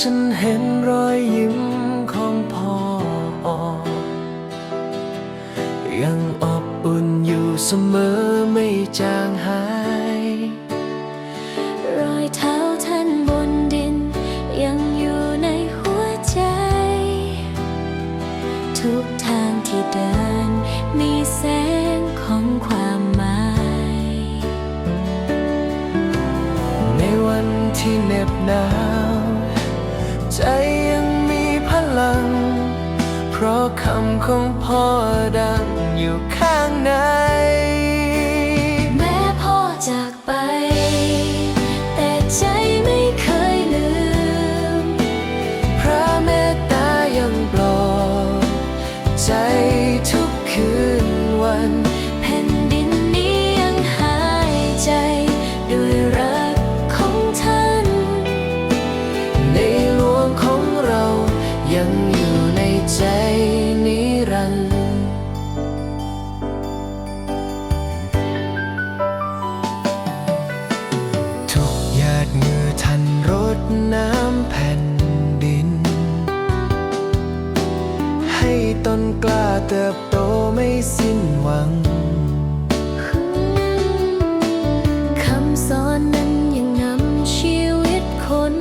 ฉันเห็นรอยยิ้มของพ่อ ยังอบอุ่นอยู่เสมอไม่จางหาย รอยเท้าท่านบนดิน ยังอยู่ในหัวใจ ทุกทางที่เดิน มีแสงของความหมาย ในวันที่เหน็บหนาว ใจยังมีพลัง เพราะคำของพ่อดังอยู่ข้าง น้ำแผ่นดิน ให้ต้นกล้าเติบโตไม่สิ้นหวัง คำสอนนั้นยังนำชีวิตคน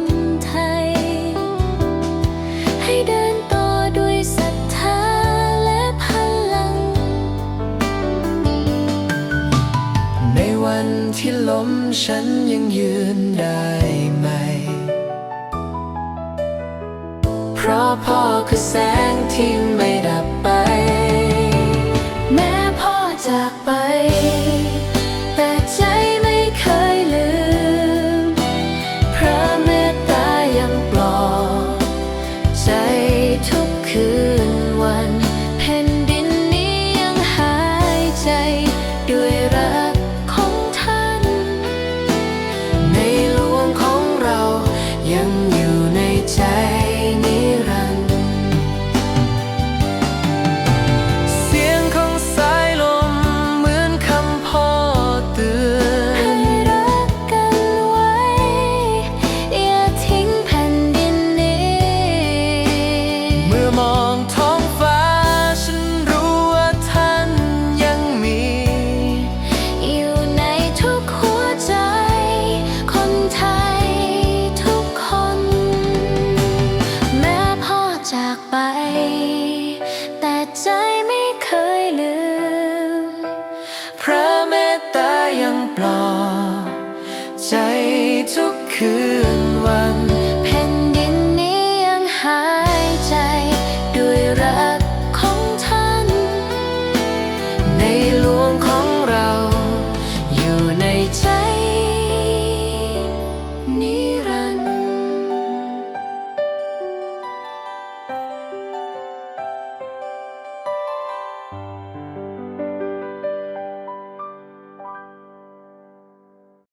ไทย ให้เดินต่อด้วยศรัทธาและพลัง ในวันที่ล้มฉันยังยืนได้ไหม ราะพ่อคือแสงที่ไม่ดับไป แม้พ่อจากไป